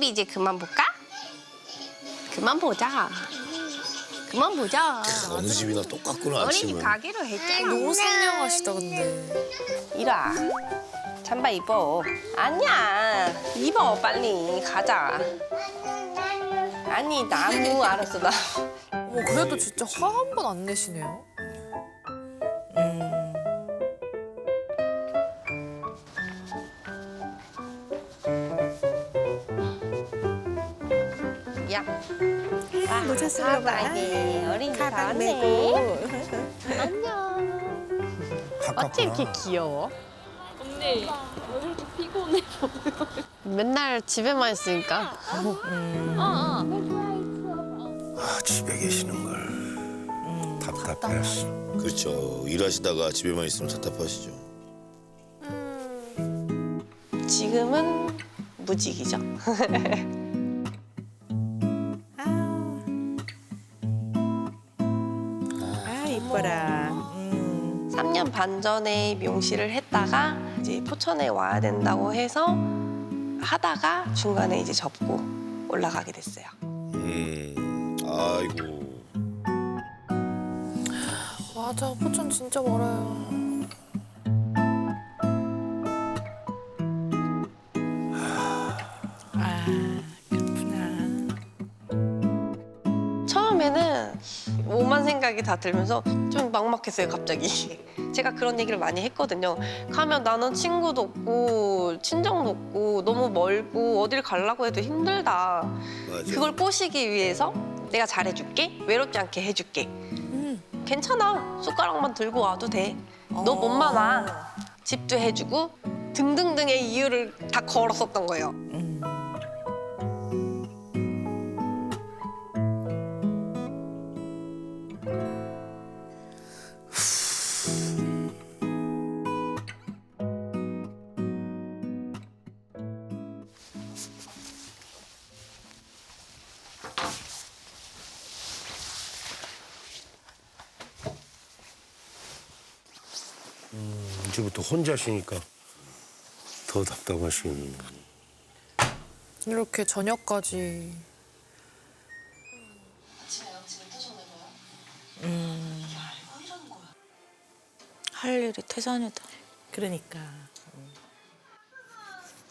TV 이제 그만 볼까? 그만 보자. 그만 보자. 어느 집이나 똑같구나 어린이 아침은. 가기로 했잖아. 너무 상냥하시다 근데. 이리 와. 잠바 입어. 아니야. 입어 빨리 가자. 아니 나무 알았어 나. 어머 그래도 진짜 화 한 번 안 내시네요. 야. 아, 모자 쓰러 가. 어린이 다 왔네. 어찌 이렇게 귀여워? 언니 왜 이렇게 피곤해? 맨날 집에만 있으니까. 아, 아, 집에 계시는 걸 답답해하시죠. 그렇죠. 일하시다가 집에만 있으면 답답하시죠. 지금은 무직이죠. 반 전에 미용실을 했다가 이제 포천에 와야 된다고 해서 하다가 중간에 이제 접고 올라가게 됐어요. 음, 아이고. 맞아 포천 진짜 멀어요. 생각이 다 들면서 좀 막막했어요 갑자기. 제가 그런 얘기를 많이 했거든요. 가면 나는 친구도 없고 친정도 없고 너무 멀고 어딜 가려고 해도 힘들다. 맞아. 그걸 꼬시기 위해서 내가 잘해줄게 외롭지 않게 해줄게 괜찮아 숟가락만 들고 와도 돼 너 몸만 와 집도 해주고 등등등의 이유를 다 걸었었던 거예요 음. 이제부터 혼자시니까 더 답답하시겠네. 이렇게 저녁까지. 할 일이 태산이다. 그러니까.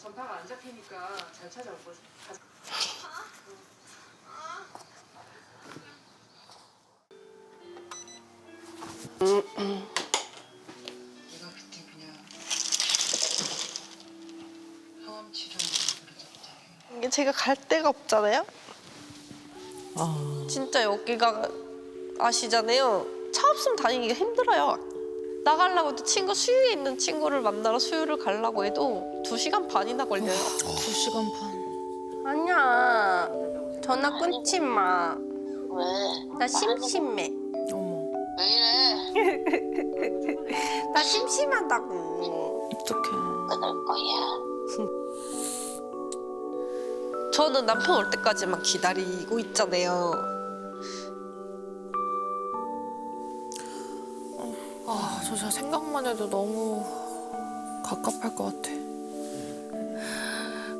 전파가 안 잡히니까 잘 찾아올 거지 제가 갈 데가 없잖아요 어. 진짜 여기가 아시잖아요 차 없으면 다니기가 힘들어요 나가려고 해도 친구 수유에 있는 친구를 만나러 수유를 가려고 해도 두 시간 반이나 걸려요 두 시간 반. 아니야 전화 끊지 마. 왜? 나 심심해. 어머 왜 이래? 나 심심하다고. 어떡해. 끊을 거야. 저는 남편 올 때까지만 기다리고 있잖아요. 아, 저 진짜 생각만 해도 너무 갑갑할 것 같아.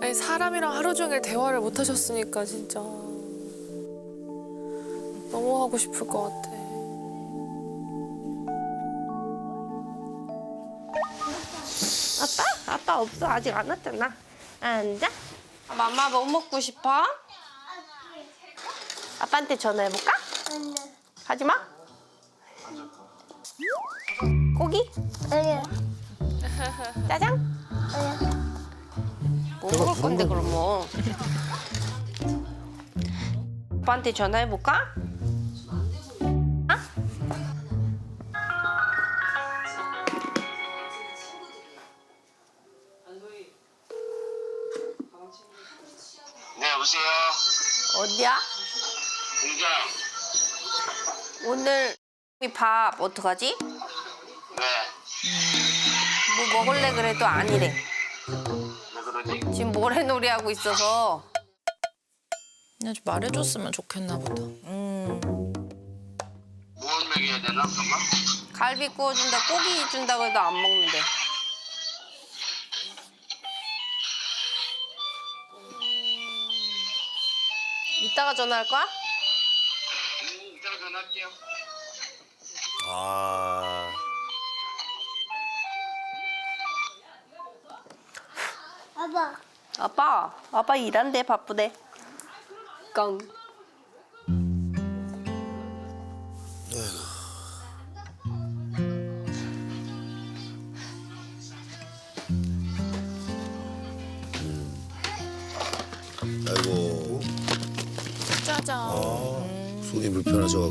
아니, 사람이랑 하루 종일 대화를 못 하셨으니까 진짜 너무 하고 싶을 것 같아. 아빠? 아빠 없어. 아직 안 왔잖아. 앉아. 맘마 뭐 먹고 싶어? 아빠한테 전화해볼까? 하지 마. 고기? 짜장? 뭐 먹을 건데 그러면? 아빠한테 전화해볼까? 어디야? 공장. 오늘 밥 어떡하지? 네. 뭐 먹을래 그래도 아니래. 왜 그러지? 지금 모래놀이 하고 있어서 그냥 좀 말해줬으면 좋겠나 보다. 음. 무엇 먹여야 되나, 그러면? 갈비 구워준다, 고기 준다고 해도 안 먹는데. 이따가 전화할 거야? 음, 이따가 전화할게요. 아. 아빠, 아빠 일한대 바쁘대. 깡.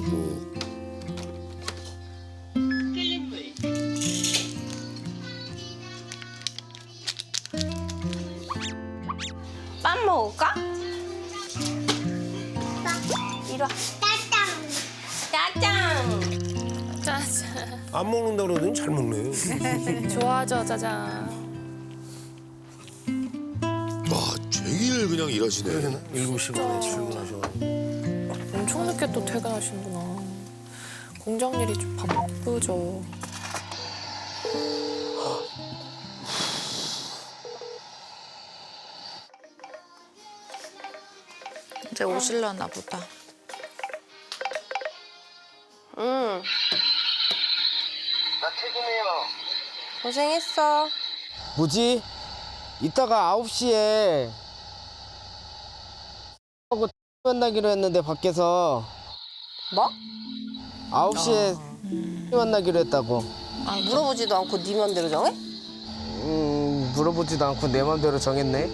불편하셔갖고 빵 먹을까? 이리 와. 짜장. 짜잔. 안 먹는다 그러더니 잘 먹네. 좋아하죠, 짜잔. 와 제일 그냥 일하시네. 일곱 시 반에 출근하셔. 늦게 또 퇴근하시는구나. 공장 일이 좀 바쁘죠. 이제 오실려나 보다. 응. 나 퇴근해요. 고생했어. 뭐지? 이따가 9시에 하고 만나기로 했는데 밖에서 뭐? 9시에 만나기로 했다고. 아, 물어보지도 않고 네 맘대로 정해? 음, 물어보지도 않고 내 맘대로 정했네.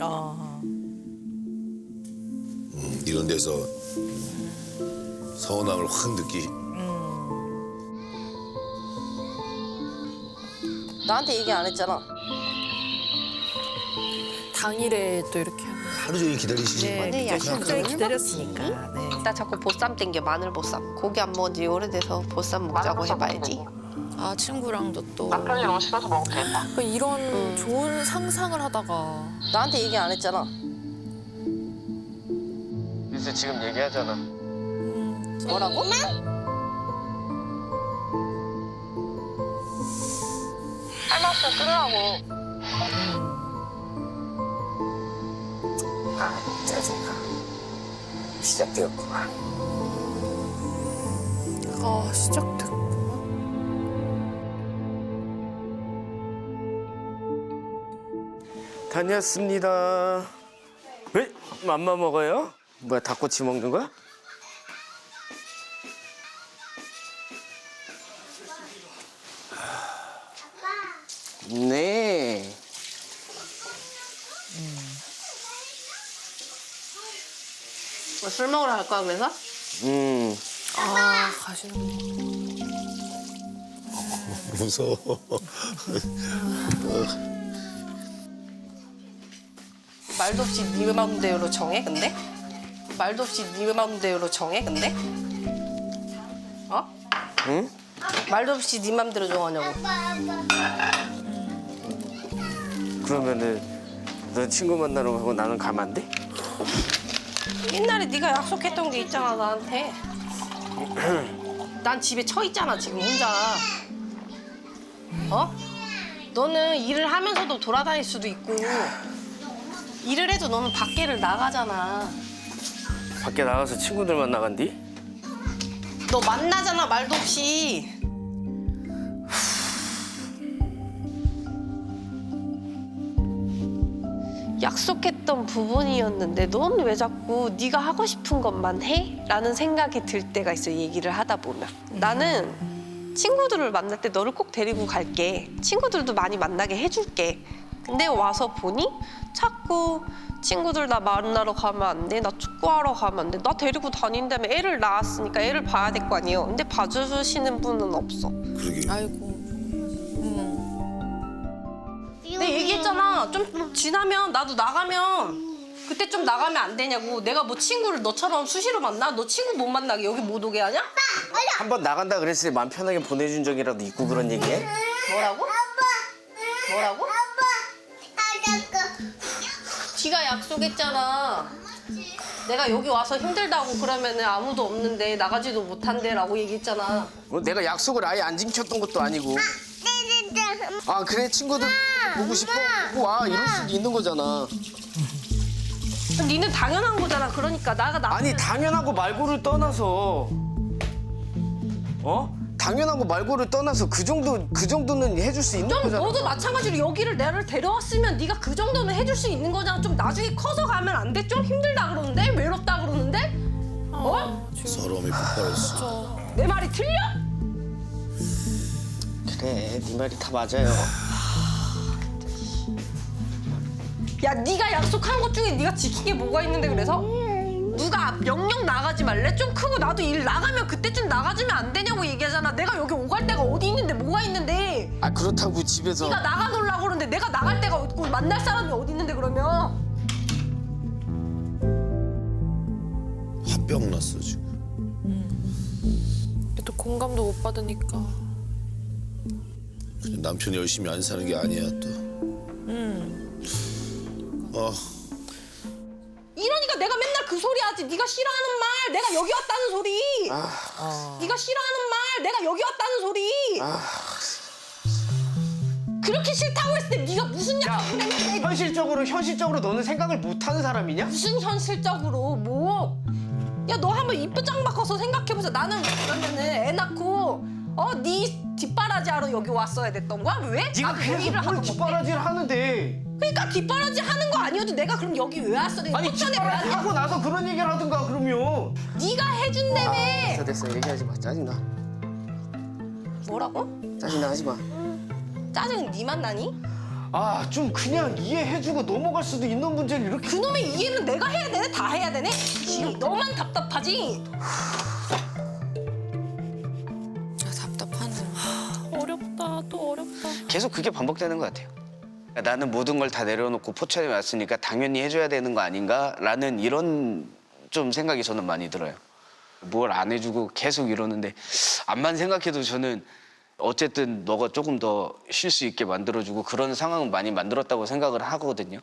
아. 음, 이런 데서 서운함을 확 느끼. 나한테 얘기 안 했잖아. 당일에 또 이렇게 하루 종일 기다리시지. 네, 그죠. 약간 기다렸으니까. 네. 나 자꾸 보쌈 땡겨 마늘 보쌈. 고기 안 먹은 지 오래돼서 보쌈 먹자고 해봐야지. 아 친구랑도 또. 남편이 너무 싫어서 먹겠다. 그러니까 이런 좋은 상상을 하다가 나한테 얘기 안 했잖아. 유수 지금 얘기하잖아. 뭐라고? 할 말씀 끊으라고. 시작되었구만. 아 시작됐구나. 다녔습니다. 왜? 맘마 먹어요? 뭐야 닭꼬치 먹는 거야? 네. 뭐술 먹으러 갈 거야 그래서? 음. 아 가시는 무서워. 말도 없이 네 맘대로 정해 근데? 말도 없이 네 맘대로 정해 근데? 어? 응? 말도 없이 네 맘대로 정하냐고. 그러면은 너 친구 만나러 가고 나는 가면 안 돼? 옛날에 네가 약속했던 게 있잖아 나한테. 난 집에 처 있잖아 지금 혼자. 어? 너는 일을 하면서도 돌아다닐 수도 있고 일을 해도 너는 밖에를 나가잖아. 밖에 나가서 친구들 만나간디? 너 만나잖아 말도 없이. 약속했던 부분이었는데 넌 왜 자꾸 네가 하고 싶은 것만 해? 라는 생각이 들 때가 있어 얘기를 하다 보면 나는 친구들을 만날 때 너를 꼭 데리고 갈게 친구들도 많이 만나게 해줄게 근데 와서 보니 자꾸 친구들 나 만나러 가면 안 돼? 나 축구하러 가면 안 돼? 나 데리고 다닌다며 애를 낳았으니까 애를 봐야 될 거 아니에요 근데 봐주시는 분은 없어 그러게. 아이고. 내가 얘기했잖아. 좀 지나면 나도 나가면 그때 좀 나가면 안 되냐고. 내가 뭐 친구를 너처럼 수시로 만나? 너 친구 못 만나게 여기 못 오게 하냐? 한 번 나간다 그랬을 때 마음 편하게 보내준 적이라도 있고 그런 얘기해? 뭐라고? 뭐라고? 지가 약속했잖아. 내가 여기 와서 힘들다고 그러면 아무도 없는데 나가지도 못한대라고 얘기했잖아. 뭐 내가 약속을 아예 안 지켰던 것도 아니고. 아 그래 친구들 보고 싶어? 보고 와 이럴 수도 있는 거잖아. 니는 당연한 거잖아. 그러니까 나가 나. 아니 당연하고 말고를 떠나서 어? 당연하고 말고를 떠나서 그 정도 그 정도는 해줄 수 있는 좀 거잖아. 너도 마찬가지로 여기를 나를 데려왔으면 네가 그 정도는 해줄 수 있는 거잖아. 좀 나중에 커서 가면 안 돼? 좀 힘들다 그러는데 외롭다 그러는데 어? 서러움이 폭발했어. 내 말이 틀려? 그래 네 말이 다 맞아요. 야 네가 약속한 것 중에 네가 지킨 게 뭐가 있는데 그래서? 누가 명령 나가지 말래? 좀 크고 나도 일 나가면 그때쯤 나가주면 안 되냐고 얘기하잖아. 내가 여기 오갈 데가 어디 있는데 뭐가 있는데? 아 그렇다고 집에서 네가 나가 놀라고 그러는데 내가 나갈 데가 없고 만날 사람이 어디 있는데 그러면? 화병 났어 지금. 또 공감도 못 받으니까. 남편이 열심히 안 사는 게 아니야 또. 아 이러니까 내가 맨날 그 소리 하지. 네가 싫어하는 말, 내가 여기 왔다는 소리. 네가 싫어하는 말, 내가 여기 왔다는 소리. 그렇게 싫다고 했을 때 네가 무슨 약속 때문에 현실적으로 현실적으로 너는 생각을 못 하는 사람이냐? 무슨 현실적으로 뭐? 야 너 한번 이쁘장 바꿔서 생각해보자. 나는 그러면은 애 낳고 어 네 뒷바라지 하러 여기 왔어야 됐던 거야? 왜? 네가 나도 왜 계속 일을 뭘 하던 건데? 뒷바라지를 하는데 그러니까 뒷바라지 하는 거 아니어도 내가 그럼 여기 왜 왔어? 내가 아니 왜 뒷바라지 왔냐? 하고 나서 그런 얘기를 하든가 그러면 네가 해준다며. 됐어 됐어 얘기하지 마 짜증나 뭐라고? 짜증나 하지 마. 짜증 니만 나니? 아 좀 그냥 이해해주고 넘어갈 수도 있는 문제를 이렇게 그놈의 이해는 내가 해야 되네? 다 해야 되네? 지금 너만 답답하지? 어렵다 또 어렵다. 계속 그게 반복되는 것 같아요. 그러니까 나는 모든 걸 다 내려놓고 포천에 왔으니까 당연히 해줘야 되는 거 아닌가라는 이런 좀 생각이 저는 많이 들어요. 뭘 안 해주고 계속 이러는데 암만 생각해도 저는 어쨌든 너가 조금 더 쉴 수 있게 만들어주고 그런 상황은 많이 만들었다고 생각을 하거든요.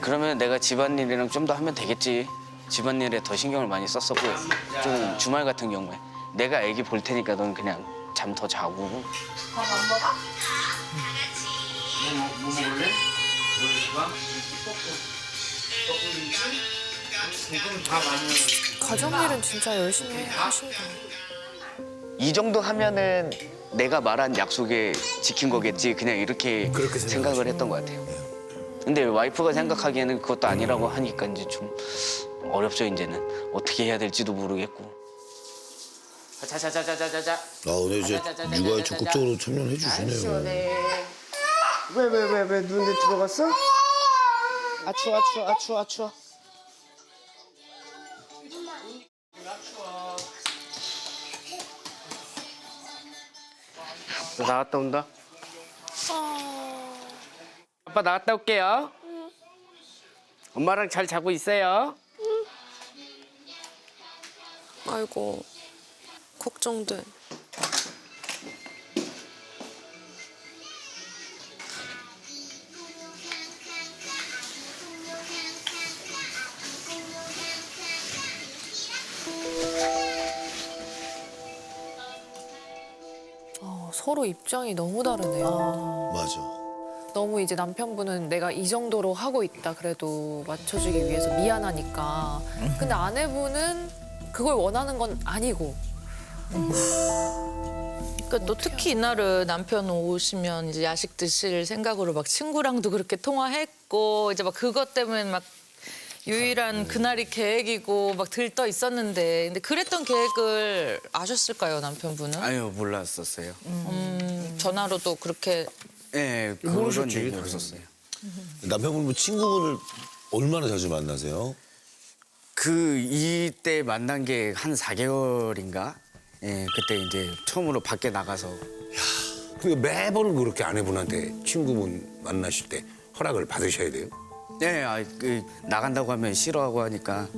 그러면 내가 집안일이랑 좀 더 하면 되겠지. 집안일에 더 신경을 많이 썼었고 좀 주말 같은 경우에 내가 애기 볼 테니까 넌 그냥 잠 더 자고 뭐 먹을래? 가정 일은 진짜 열심히 하신다. 이 정도 하면은 내가 말한 약속에 지킨 거겠지 그냥 이렇게 그렇게 생각을 했던 것 같아요. 근데 와이프가 생각하기에는 그것도 아니라고 하니까 이제 좀 어렵죠 이제는 어떻게 해야 될지도 모르겠고. 자자자자자자자. 아 오늘 이제 육아에 적극적으로 참여해 주시네요. 왜왜 왜 왜 눈에 들어갔어? 아 추워 아 추워 아 추워 아 추워. 나 나갔다 온다. 아빠 나갔다 올게요. 엄마랑 잘 자고 있어요. 아이고 걱정돼. 어, 서로 입장이 너무 다르네요. 맞아. 너무 이제 남편분은 내가 이 정도로 하고 있다 그래도 맞춰주기 위해서 미안하니까. 근데 아내분은 그걸 원하는 건 아니고. 그러니까 또 특히 이날은 남편 오시면 이제 야식 드실 생각으로 막 친구랑도 그렇게 통화했고 이제 막 그것 때문에 막 유일한 그날이 계획이고 막 들떠 있었는데 근데 그랬던 계획을 아셨을까요 남편분은? 아유 몰랐었어요. 음, 전화로도 그렇게 예, 그런 모르셨지, 얘기 당연히. 없었어요. 남편분 뭐 친구분을 얼마나 자주 만나세요? 그 이때 만난 게 한 4개월인가? 예, 그때 이제 처음으로 밖에 나가서 그 매번 그렇게 아내분한테 친구분 만나실 때 허락을 받으셔야 돼요. 예, 아, 그 나간다고 하면 싫어하고 하니까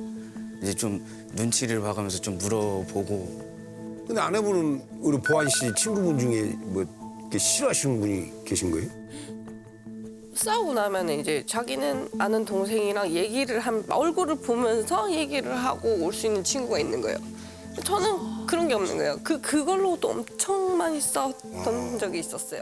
이제 좀 눈치를 봐가면서 좀 물어보고 근데 아내분은 우리 보안 씨 친구분 중에 뭐 이렇게 싫어하시는 분이 계신 거예요? 싸우고 나면 이제 자기는 아는 동생이랑 얘기를 한 얼굴을 보면서 얘기를 하고 올 수 있는 친구가 있는 거예요. 저는 그런 게 없는 거예요. 그 그걸로도 엄청 많이 싸웠던 적이 있었어요.